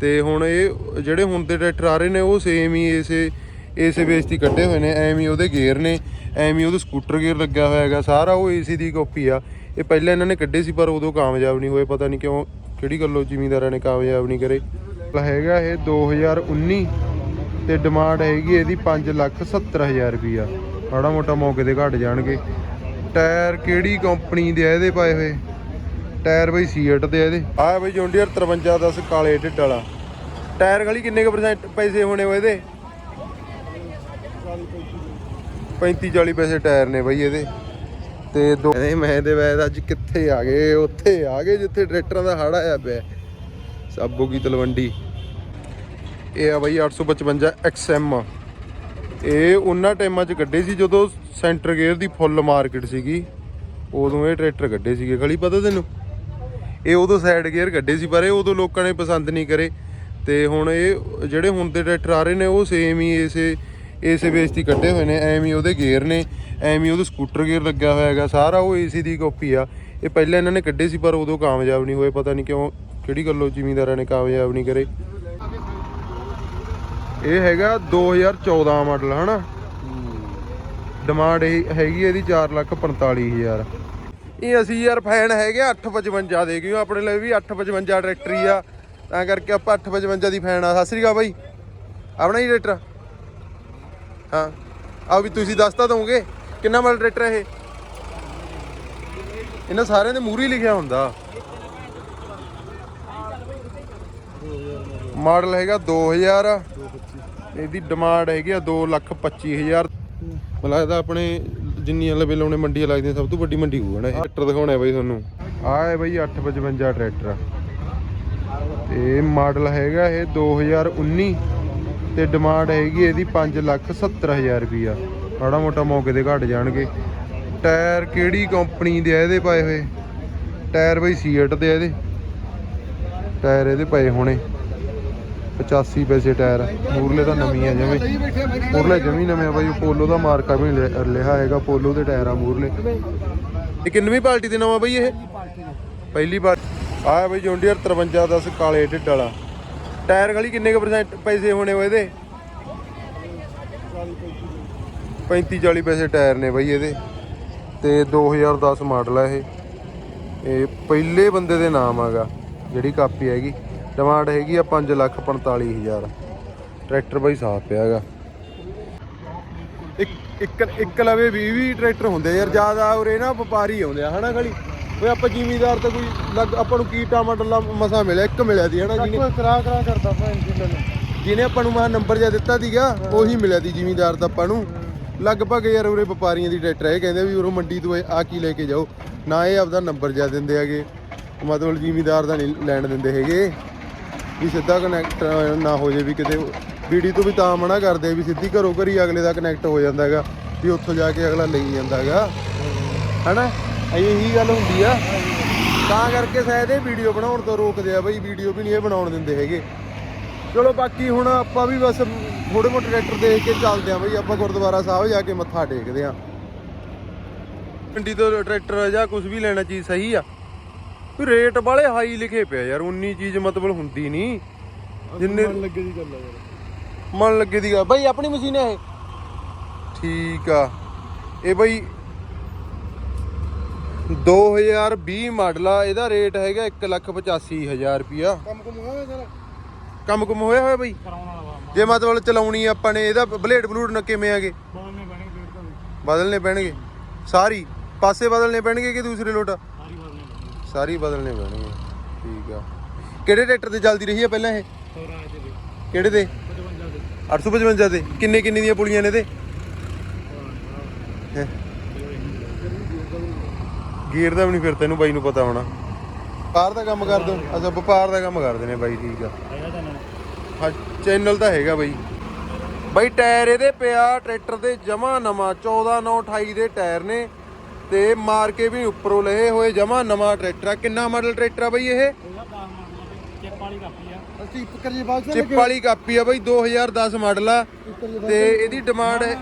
ਤੇ ਹੁਣ ਇਹ ਜਿਹੜੇ ਹੁਣ ਦੇ ਟਰੈਕਟਰ ਆ ਰਹੇ ਨੇ, ਉਹ ਸੇਮ ਹੀ ਇਸੇ ਇਸੇ ਬੇਸ ਦੀ ਕੱਢੇ ਹੋਏ ਨੇ, ਐਵੇਂ ਹੀ ਉਹਦੇ ਗੇਅਰ ਨੇ, ਐਵੇਂ ਹੀ ਉਹਦੇ ਸਕੂਟਰ ਗੇਅਰ ਲੱਗਿਆ ਹੋਇਆ ਹੈਗਾ, ਸਾਰਾ ਉਹ ਏਸੀ ਦੀ ਕਾਪੀ ਆ। ਇਹ ਪਹਿਲਾਂ ਇਹਨਾਂ ਨੇ ਕੱਢੇ ਸੀ, ਪਰ ਉਦੋਂ ਕਾਮਯਾਬ ਨਹੀਂ ਹੋਏ, ਪਤਾ ਨਹੀਂ ਕਿਉਂ, ਕਿਹੜੀ ਗੱਲੋਂ ਜ਼ਿਮੀਂਦਾਰਾਂ ਨੇ ਕਾਮਯਾਬ ਨਹੀਂ ਕਰੇ। ਹੈਗਾ ਇਹ 2019 ਤੇ ਡਿਮਾਂਡ ਹੈਗੀ ਇਹਦੀ ਪੰਜ ਲੱਖ ਸੱਤਰ ਹਜ਼ਾਰ ਰੁਪਈਆ। ਮਾੜਾ ਮੋਟਾ ਮੌਕੇ ਤੇ ਘਟ ਜਾਣਗੇ। ਟਾਇਰ ਕਿਹੜੀ ਕੰਪਨੀ ਦੇ ਆ, ਇਹਦੇ ਪਾਏ ਹੋਏ? ਟਾਇਰ ਬਈ ਸੀਟ ਦੇ ਆ ਇਹਦੇ। ਆਹ ਬਈ ਜੌਂਡੀਅਰ 5310 ਕਾਲੇ ਢਿੱਡ ਵਾਲਾ। ਟਾਇਰ ਗਲੀ ਕਿੰਨੇ ਕੁ ਪਰਸੈਂਟ ਪੈਸੇ ਹੋਣੇ ਹੋਏ ਇਹਦੇ? 35 40 ਪੈਸੇ ਟਾਇਰ ਨੇ ਬਈ ਇਹਦੇ। ਤੇ ਦੋ ਇਹਦੇ ਮੈਂ ਦੇ ਵੈਦ ਅੱਜ ਕਿੱਥੇ ਆ ਗਏ? ਉੱਥੇ ਆ ਗਏ ਜਿੱਥੇ ਟਰੈਕਟਰਾਂ ਦਾ ਹੜ ਆਇਆ ਪਿਆ। ਸਾਬੋ ਕੀ ਤਲਵੰਡੀ। ਇਹ ਆ ਬਈ 855 XM ਇਹ ਉਹਨਾਂ ਟਾਈਮਾਂ 'ਚ ਕੱਢੇ ਸੀ ਜਦੋਂ ਸੈਂਟਰ ਗੇਅਰ ਦੀ ਫੁੱਲ ਮਾਰਕੀਟ ਸੀਗੀ। ਉਦੋਂ ਇਹ ਟਰੈਕਟਰ ਕੱਢੇ ਸੀਗੇ। ਗਲੀ ਪਤਾ ਤੈਨੂੰ? ਇਹ ਉਦੋਂ ਸਾਈਡ ਗੇਅਰ ਕੱਢੇ ਸੀ ਪਰ ਇਹ ਉਦੋਂ ਲੋਕਾਂ ਨੇ ਪਸੰਦ ਨਹੀਂ ਕਰੇ। ਤੇ ਹੁਣ ਇਹ ਜਿਹੜੇ ਹੁਣ ਦੇ ਟਰੈਕਟਰ ਆ ਰਹੇ ਨੇ ਉਹ ਸੇਮ ਹੀ ਇਸੇ ਇਸੇ ਬੇਸ ਦੀ ਕੱਢੇ ਹੋਏ ਨੇ। ਐਵੇਂ ਹੀ ਉਹਦੇ ਗੇਅਰ ਨੇ ਐਵੇਂ ਹੀ ਉਹਦੇ ਸਕੂਟਰ ਗੇਅਰ ਲੱਗਿਆ ਹੋਇਆ ਹੈਗਾ। ਸਾਰਾ ਉਹ ਏਸੀ ਦੀ ਕਾਪੀ ਆ। ਇਹ ਪਹਿਲਾਂ ਇਹਨਾਂ ਨੇ ਕੱਢੇ ਸੀ ਪਰ ਉਦੋਂ ਕਾਮਯਾਬ ਨਹੀਂ ਹੋਏ। ਪਤਾ ਨਹੀਂ ਕਿਉਂ ਕਿਹੜੀ ਗੱਲੋਂ ਜ਼ਿਮੀਂਦਾਰਾਂ ਨੇ ਕਾਮਯਾਬ ਨਹੀਂ ਕਰੇ। ਇਹ ਹੈਗਾ 2014 ਮਾਡਲ ਹਨਾ? ਡਿਮਾਂਡ ਇਹ ਹੈਗੀ ਇਹਦੀ 445000 ਇਹ ਅਸੀਂ ਯਾਰ ਫੈਨ ਹੈਗੇ 855 ਦੇ ਕਿਉਂ ਆਪਣੇ ਲਈ ਵੀ 855 ਟਰੈਕਟਰ ਹੀ ਆ। ਤਾਂ ਕਰਕੇ ਆਪਾਂ 855 ਦੀ ਫੈਨ ਆ। ਸਤਿ ਸ੍ਰੀ ਅਕਾਲ ਬਾਈ। ਆਪਣਾ ਹੀ ਟਰੈਕਟਰ ਹਾਂ। ਆ ਵੀ ਤੁਸੀਂ ਦੱਸਤਾ ਦੋਗੇ। ਕਿੰਨਾ ਮਾਡਲ ਟਰੈਕਟਰ ਇਹ? ਇਹਨਾਂ ਸਾਰਿਆਂ ਦੇ ਮੂਹਰੇ ਲਿਖਿਆ ਹੁੰਦਾ। ਮਾਡਲ ਹੈਗਾ 2000 ਇਹਦੀ ਡਿਮਾਂਡ ਹੈਗੀ ਆ 225000 ਮੈਨੂੰ ਲੱਗਦਾ ਆਪਣੇ ਜਿੰਨੀਆਂ ਲਵੇ ਲਾਉਣੇ ਮੰਡੀਆਂ ਲੱਗਦੀਆਂ, ਸਭ ਤੋਂ ਵੱਡੀ ਮੰਡੀ ਹੋਊ ਨਾ ਇਹ। ਟਰੈਕਟਰ ਦਿਖਾਉਣਾ ਬਾਈ ਤੁਹਾਨੂੰ। ਆਹ ਹੈ ਬਾਈ 855 ਟਰੈਕਟਰ। ਤੇ ਮਾਡਲ ਹੈਗਾ ਇਹ 2019 ਤੇ ਡਿਮਾਂਡ ਹੈਗੀ ਇਹਦੀ 570000 ਰੁਪਿਆ ਮਾੜਾ ਮੋਟਾ ਮੌਕੇ ਤੇ ਘਟ ਜਾਣਗੇ। ਟਾਇਰ ਕਿਹੜੀ ਕੰਪਨੀ ਦੇ ਆ ਇਹਦੇ ਪਾਏ ਹੋਏ? ਟਾਇਰ ਬਈ ਸੀਟ ਦੇ ਆ ਇਹਦੇ। ਟਾਇਰ ਇਹਦੇ ਪਏ ਹੋਣੇ। 85 ਪੈਸੇ ਟਾਇਰ। ਮੂਰਲੇ ਤਾਂ ਨਵੀਂ ਆ ਜਿਵੇਂ ਮੂਰਲੇ ਜਮੀ ਨਵੇਂ ਆ ਬਾਈ, ਪੋਲੋ ਦਾ ਮਾਰਕਾ ਵੀ ਲਿ- ਲਿਖਿਆ ਹੈਗਾ, ਪੋਲੋ ਦੇ ਟਾਇਰ ਆ ਮੂਰਲੇ। ਇਹ ਕਿੰਨਵੀਂ ਪਾਰਟੀ ਦੇ ਨਵਾਂ ਬਾਈ ਇਹ? ਪਹਿਲੀ ਵਾਰ ਆਇਆ ਬਾਈ ਜੌਂਡੀਅਰ 5310 ਕਾਲੇ ਢਿੱਡ ਵਾਲਾ। ਟਾਇਰ ਗਲੀ ਕਿੰਨੇ ਕੁ ਪਰਸੈਂਟ ਪੈਸੇ ਹੋਣੇ ਹੋਏ ਇਹਦੇ? 35 40 ਪੈਸੇ ਟਾਇਰ ਨੇ ਬਾਈ ਇਹਦੇ। ਤੇ 2010 ਮਾਡਲ ਆ ਇਹ। ਇਹ ਪਹਿਲੇ ਬੰਦੇ ਦੇ ਨਾਮ ਆਗਾ, ਜਿਹੜੀ ਕਾਪੀ ਹੈਗੀ। ਡਿਮਾਂਡ ਹੈਗੀ ਆ 545000 ਟਰੈਕਟਰ ਬਾਈ ਸਾਫ਼ ਪਿਆ ਹੈਗਾ। ਇੱਕ ਇੱਕ ਇੱਕ ਲਵੇ 20 20 ਟਰੈਕਟਰ ਹੁੰਦੇ ਯਾਰ ਜ਼ਿਆਦਾ ਉਰੇ ਨਾ ਵਪਾਰੀ ਆਉਂਦੇ ਆ ਹਨਾ ਗਲੀ? ਓਏ ਆਪਾਂ ਜ਼ਿਮੀਦਾਰ ਤਾਂ ਕੋਈ ਲੱਗ ਆਪਾਂ ਨੂੰ ਕੀ ਟਮਾਟਰ ਮਸਾ ਮਿਲਿਆ ਇੱਕ ਮਿਲਿਆ ਦੀ ਹਨਾ ਜਿਹਨੇ ਕਰਾ ਕਰਾ ਕਰਦਾ ਜੀ ਮੈਨੂੰ ਜਿਹਨੇ ਆਪਾਂ ਨੂੰ ਮਾ ਨੰਬਰ ਜਿਹਾ ਦਿੱਤਾ ਸੀਗਾ ਉਹੀ ਮਿਲਿਆ ਦੀ ਜ਼ਿਮੀਦਾਰ ਤਾਂ ਆਪਾਂ ਨੂੰ। ਲਗਭਗ ਯਾਰ ਉਰੇ ਵਪਾਰੀਆਂ ਦੀ ਟਰੈਕਟਰ ਹੈ ਕਹਿੰਦੇ ਵੀ ਉਰੋਂ ਮੰਡੀ ਤੋਂ ਆ ਕੀ ਲੈ ਕੇ ਜਾਓ। ਨਾ ਇਹ ਆਪਦਾ ਨੰਬਰ ਜਿਹਾ ਦਿੰਦੇ ਹੈਗੇ। ਮਤਲਬ ਜ਼ਿਮੀਦਾਰ ਦਾ ਨਹੀਂ ਲੈਣ ਦਿੰਦੇ ਹੈਗੇ। ਵੀ ਸਿੱਧਾ ਕਨੈਕਟ ਨਾ ਹੋ ਜੇ ਵੀ ਕਿਤੇ। ਵੀਡੀ ਤੋਂ ਵੀ ਤਾਂ ਮਨਾ ਕਰਦੇ ਵੀ ਸਿੱਧੀ ਘਰੋਂ ਘਰੀ ਅਗਲੇ ਦਾ ਕਨੈਕਟ ਹੋ ਜਾਂਦਾ ਹੈਗਾ, ਵੀ ਉੱਥੋਂ ਜਾ ਕੇ ਅਗਲਾ ਲਈ ਜਾਂਦਾ ਹੈਗਾ। ਹਨਾ? ਇਹੀ ਗੱਲ ਹੁੰਦੀ ਆ। ਤਾਂ ਕਰਕੇ ਸ਼ਾਇਦ ਇਹ ਵੀਡੀਓ ਬਣਾਉਣ ਤੋਂ ਰੋਕਦੇ ਆ ਬਈ, ਵੀਡੀਓ ਵੀ ਨਹੀਂ ਇਹ ਬਣਾਉਣ ਦਿੰਦੇ ਹੈਗੇ। ਚਲੋ ਬਾਕੀ ਹੁਣ ਆਪਾਂ ਵੀ ਬਸ ਥੋੜੇ ਮੋਟੇ ਟਰੈਕਟਰ ਦੇਖ ਕੇ ਚੱਲਦੇ ਆ ਬਈ, ਆਪਾਂ ਗੁਰਦੁਆਰਾ ਸਾਹਿਬ ਜਾ ਕੇ ਮੱਥਾ ਟੇਕਦੇ ਆ। ਮੰਡੀ ਤੋਂ ਟਰੈਕਟਰ ਜਾਂ ਕੁਝ ਵੀ ਲੈਣਾ ਚੀਜ਼ ਸਹੀ ਆ। ਵੀ ਰੇਟ ਵਾਲੇ ਹਾਈ ਲਿਖੇ ਪਿਆ ਯਾਰ ਉਨੀ ਚੀਜ਼ ਮਤਲਬ ਹੁੰਦੀ ਨਹੀਂ। ਜਿੰਨੇ ਮਨ ਲੱਗੇ ਦੀ ਗੱਲ ਆ ਯਾਰ। ਮਨ ਲੱਗੇ ਦੀ ਗੱਲ। ਬਈ ਆਪਣੀ ਮਸ਼ੀਨ ਹੈ ਇਹ। ਠੀਕ ਆ। ਇਹ ਬਈ 2020 ਮਾਡਲ ਆ ਇਹਦਾ ਰੇਟ ਹੈਗਾ 185000 ਰੁਪਿਆ ਕੰਮ ਕੁਮ ਹੋਇਆ ਸਾਰਾ? ਕੰਮ ਕੁਮ ਹੋਇਆ ਹੋਇਆ ਬਈ? ਕਰਾਉਣ ਵਾਲਾ ਵਾ। ਜੇ ਮਤਲਬ ਚਲਾਉਣੀ ਆ ਆਪਾਂ ਨੇ ਇਹਦਾ ਬਲੇਡ ਬਲੂਡ ਨਾ ਕਿਵੇਂ ਆਗੇ? ਬਦਲਨੇ ਪੈਣਗੇ ਸਾਰੀ। ਪਾਸੇ ਬਦਲਨੇ ਪੈਣਗੇ ਕਿ ਦੂਸਰੇ ਲੋਟ? ਸਾਰੀ ਬਦਲਨੇ ਪੈਣਗੇ ਠੀਕ ਆ। ਕਿਹੜੇ ਟਰੈਕਟਰ ਤੇ ਚੱਲਦੀ ਰਹੀ ਆ ਪਹਿਲਾਂ ਇਹ? ਦੇ ਕਿਹੜੇ ਤੇ 55 ਦੇ। 855 ਤੇ ਕਿੰਨੇ ਕਿੰਨੇ ਦੀਆਂ ਪੁਲੀਆਂ ਨੇ ਤੇ ਹੈਂ? ਗੀਰ ਦਾ ਵੀ ਨਹੀਂ ਫਿਰ ਤੈਨੂੰ ਬਾਈ ਨੂੰ ਪਤਾ ਹੋਣਾ। ਵਪਾਰ ਦਾ ਕੰਮ ਕਰ ਦੋ ਅੱਛਾ ਵਪਾਰ ਦਾ ਕੰਮ ਕਰਦੇ ਨੇ ਬਾਈ ਠੀਕ ਆ। ਹਾਂ ਚੈਨਲ ਤਾਂ ਹੈਗਾ ਬਾਈ। ਬਾਈ ਟਾਇਰ ਇਹਦੇ ਪਿਆ ਟਰੈਕਟਰ ਦੇ ਜਮਾ ਨਵਾਂ। 14 9 28 ਦੇ ਟਾਇਰ ਨੇ। ਤੇ ਮਾਰ ਕੇ ਵੀ ਉੱਪਰੋਂ ਲਏ ਹੋਏ ਜਮਾ ਨਵਾਂ ਟਰੈਕਟਰ ਆ। ਕਿੰਨਾ ਮਾਡਲ ਟਰੈਕਟਰ ਆ ਬਾਈ ਇਹ? ਉਹਦਾ 10 ਮਾਡਲ ਚਿੱਪ ਵਾਲੀ ਕਾਪੀ ਆ। ਅਸੀਂ ਫਿਕਰ ਜੀ ਬਾਅਦ ਚਿੱਪ ਵਾਲੀ ਕਾਪੀ ਆ ਬਾਈ 2010 ਮਾਡਲ ਆ। ਤੇ ਇਹਦੀ ਡਿਮਾਂਡ ਹੈ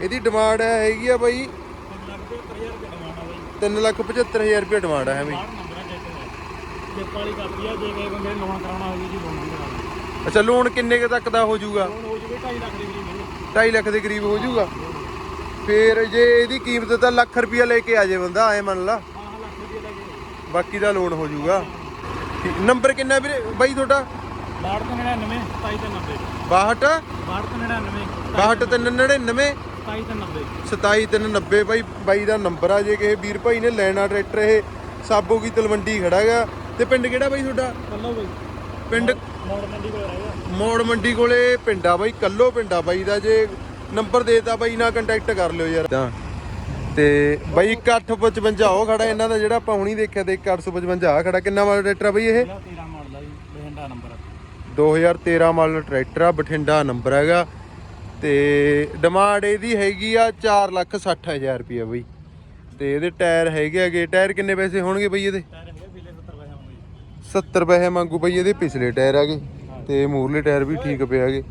ਇਹਦੀ ਡਿਮਾਂਡ ਹੈਗੀ ਆ ਬਾਈ 375000 ਰੁਪਏ ਡਿਮਾਂਡ ਆ ਬਾਈ। 375000 ਰੁਪਏ ਡਿਮਾਂਡ ਹੈ ਬਈ ਚਿੱਪ ਵਾਲੀ ਕਾਪੀ ਆ ਜੇ ਕਿਸੇ ਬੰਦੇ ਨੇ ਲੋਨ ਕਰਾਉਣਾ ਹੋਵੇ ਜੀ ਲੋਨ ਵੀ ਕਰਾਉਣਾ ਅੱਛਾ ਲੋਨ ਕਿੰਨੇ ਕੁ ਤੱਕ ਦਾ ਹੋ ਜਾਊਗਾ? ਲੋਨ ਹੋ ਜੂਵੇ 2.5 ਲੱਖ ਦੀ ਗਰੀਬ 2.5 ਲੱਖ ਦੇ ਕਰੀਬ ਹੋ ਜਾਊਗਾ। ਫੇਰ ਜੇ ਇਹਦੀ ਕੀਮਤ ਤਾਂ ਲੱਖ ਰੁਪਿਆ ਲੈ ਕੇ ਆ ਜੇ ਬੰਦਾ ਐ ਮੰਨ ਲਾ। ਬਾਕੀ ਦਾ ਲੋਨ ਹੋ ਜਾਊਗਾ। ਨੰਬਰ ਕਿੰਨਾ ਵੀਰੇ? ਬਾਈ ਤੁਹਾਡਾ? 6299 2790 62 6299 6299 2790 27390 ਬਾਈ ਬਾਈ ਦਾ ਨੰਬਰ ਆ ਜੇ ਕਿਸੇ ਵੀਰ ਭਾਈ ਨੇ ਲੈਣਾ ਟਰੈਕਟਰ ਇਹ ਸਾਬੋ ਕੀ ਤਲਵੰਡੀ ਖੜਾ ਹੈਗਾ। ਤੇ ਪਿੰਡ ਕਿਹੜਾ ਬਾਈ ਤੁਹਾਡਾ? ਕੱਲੋ ਬਈ। ਪਿੰਡ ਮੋੜ ਮੰਡੀ ਕੋਲ ਰਹੇਗਾ ਮੋੜ ਮੰਡੀ ਕੋਲੇ ਪਿੰਡਾ ਬਾਈ ਕੱਲੋ ਪਿੰਡਾ ਬਾਈ ਦਾ ਜੇ ਨੰਬਰ ਦੇਤਾ ਬਾਈ ਨਾਲ ਕੰਟੈਕਟ ਕਰ ਲਿਓ ਯਾਰ। ਤਾਂ, ਤੇ ਬਾਈ 855 ਉਹ ਖੜਾ ਇਹਨਾਂ ਦਾ ਜਿਹੜਾ ਆਪਾਂ ਹੁਣੀ ਦੇਖਿਆ ਤੇ 855 ਆ ਖੜਾ। ਕਿੰਨਾ ਵਾਲਾ ਟਰੈਕਟਰ ਆ ਬਾਈ ਇਹ? 13 ਮਾਡਲ ਦਾ ਜੀ ਬਹਿੰਡਾ ਨੰਬਰ 2013 ਮਾਡਲ ਟਰੈਕਟਰ ਆ, ਬਠਿੰਡਾ ਨੰਬਰ ਹੈਗਾ। ਤੇ ਡਿਮਾਂਡ ਇਹਦੀ ਹੈਗੀ ਆ 460000 ਰੁਪਏ ਬਈ। ਤੇ ਇਹਦੇ ਟਾਇਰ ਹੈਗੇ ਹੈਗੇ, ਟਾਇਰ ਕਿੰਨੇ ਪੈਸੇ ਹੋਣਗੇ ਬਈ ਇਹਦੇ? ਟਾਇਰ 70 ਪੈਸੇ ਮੰਗੂ ਬਈ, ਇਹਦੇ ਪਿਛਲੇ ਟਾਇਰ ਹੈਗੇ। ਤੇ ਮੂਰਲੇ ਟਾਇਰ ਵੀ ਠੀਕ ਪਿਆ ਹੈਗੇ।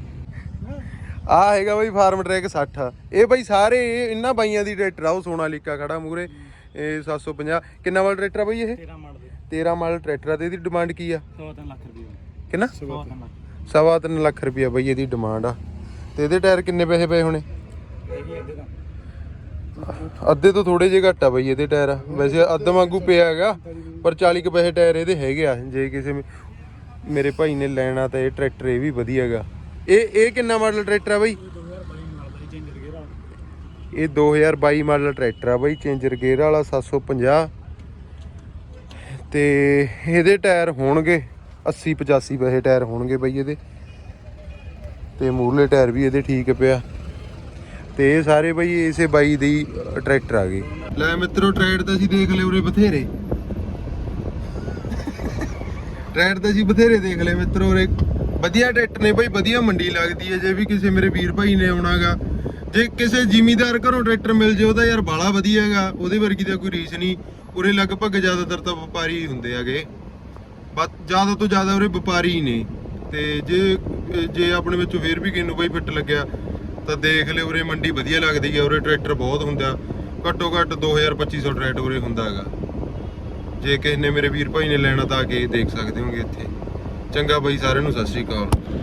ਆ ਹੈਗਾ ਬਈ ਫਾਰਮ ਟਰੈਕ 60 ਇਹ ਬਈ ਸਾਰੇ ਇਹ ਇਹਨਾਂ ਬਾਈਆਂ ਦੀ ਟਰੈਕਟਰ ਆ ਉਹ ਸੋਨਾਲੀਕਾ ਖੜਾ ਮੂਰੇ ਇਹ 750 ਕਿੰਨਾ ਵਾਲਾ ਟਰੈਕਟਰ ਆ ਬਈ ਇਹ? 13 ਮਾਡਲ ਦੇ। 13 ਮਾਡਲ ਟਰੈਕਟਰ ਆ ਤੇ ਇਹਦੀ ਡਿਮਾਂਡ ਕੀ ਆ? 103 ਲੱਖ ਰੁਪਏ ਕਿੰਨਾ? 103 ਲੱਖ। ਸਵਾ ਤਿੰਨ ਲੱਖ ਰੁਪਇਆ ਬਈ ਇਹਦੀ ਡਿਮਾਂਡ ਆ। ਤੇ ਇਹਦੇ ਟਾਇਰ ਕਿੰਨੇ ਪੈਸੇ ਪਏ ਹੋਣੇ? ਅੱਧੇ ਤੋਂ। ਥੋੜੇ ਜਿਹੇ ਘੱਟ ਆ ਬਈ ਇਹਦੇ ਟਾਇਰ। ਵੈਸੇ ਅੱਧ ਵਾਂਗੂ ਪਿਆ ਹੈਗਾ ਪਰ 40 ਕੁ ਪੈਸੇ ਟਾਇਰ ਇਹਦੇ ਹੈਗੇ ਆ। ਜੇ ਕਿਸੇ ਮੇਰੇ ਭਾਈ ਨੇ ਲੈਣਾ ਤਾਂ ਇਹ ਟਰੈਕਟਰ ਇਹ ਵੀ ਵਧੀਆ ਹੈਗਾ। ਇਹ ਇਹ ਕਿੰਨਾ ਮਾਡਲ ਟਰੈਕਟਰ ਆ ਬਈ? 2022 ਮਾਡਲ ਦੀ ਚੇਂਜਰ ਗੇਅਰ ਵਾਲਾ ਇਹ 2022 ਮਾਡਲ ਟਰੈਕਟਰ ਆ ਬਈ ਚੇਂਜਰ ਗੇਅਰ ਵਾਲਾ 750 ਤੇ ਇਹਦੇ ਟਾਇਰ ਹੋਣਗੇ 80 85 ਪੈਸੇ ਟਾਇਰ ਹੋਣਗੇ ਬਈ ਇਹਦੇ। ਤੇ ਮੂਰਲੇ ਟਾਇਰ ਵੀ ਇਹਦੇ ਠੀਕ ਪਿਆ। ਤੇ ਇਹ ਸਾਰੇ ਬਈ ਇਸੇ ਬਾਈ ਦੀ ਟਰੈਕਟਰ ਆ ਗਏ। ਲੈ ਮਿੱਤਰੋ ਟਰੈਕਟਰ ਤਾਂ ਅਸੀਂ ਦੇਖ ਲਏ ਉਰੇ ਬਥੇਰੇ। ਟਰੈਕਟਰ ਤਾਂ ਅਸੀਂ ਬਥੇਰੇ ਦੇਖ ਲਏ ਮਿੱਤਰੋ ਉਰੇ। ਵਧੀਆ ਟਰੈਕਟਰ ਨੇ ਬਈ, ਵਧੀਆ ਮੰਡੀ ਲੱਗਦੀ ਹੈ। ਜੇ ਵੀ ਕਿਸੇ ਮੇਰੇ ਵੀਰ ਭਾਈ ਨੇ ਆਉਣਾਗਾ, ਜੇ ਕਿਸੇ ਜ਼ਿਮੀਦਾਰ ਘਰੋਂ ਟਰੈਕਟਰ ਮਿਲ ਜੇ ਉਹਦਾ ਯਾਰ ਬਾਲਾ ਵਧੀਆ ਹੈਗਾ। ਉਹਦੇ ਵਰਗੀ ਤਾਂ ਕੋਈ ਰੀਸ ਨਹੀਂ। ਉਰੇ ਲਗਭਗ ਜ਼ਿਆਦਾਤਰ ਤਾਂ ਵਪਾਰੀ ਹੀ ਹੁੰਦੇ ਹੈਗੇ। ਬਸ, ਜ਼ਿਆਦਾ ਤੋਂ ਜ਼ਿਆਦਾ ਉਰੇ ਵਪਾਰੀ ਹੀ ਨੇ। ਤੇ ਜੇ ਜੇ ਆਪਣੇ ਵਿੱਚੋਂ ਫੇਰ ਵੀ ਕਿਨੂੰ ਬਈ ਫਿੱਟ ਲੱਗਿਆ, ਤਾਂ ਦੇਖ ਲਿਓ ਉਰੇ ਮੰਡੀ ਵਧੀਆ ਲੱਗਦੀ ਹੈ ਉਰੇ ਟਰੈਕਟਰ ਬਹੁਤ ਹੁੰਦਾ। ਘੱਟੋ ਘੱਟ 2000 2500 ਟਰੈਕਟਰ ਉਰੇ ਹੁੰਦਾ ਹੈਗਾ। ਜੇ ਕਿਸੇ ਨੇ ਮੇਰੇ ਵੀਰ ਭਾਈ ਨੇ ਲੈਣਾ ਤਾਂ ਆ ਕੇ ਦੇਖ ਸਕਦੇ ਹੋਗੇ ਇੱਥੇ। ਚੰਗਾ ਬਾਈ ਸਾਰਿਆਂ ਨੂੰ ਸਤਿ ਸ਼੍ਰੀ ਅਕਾਲ।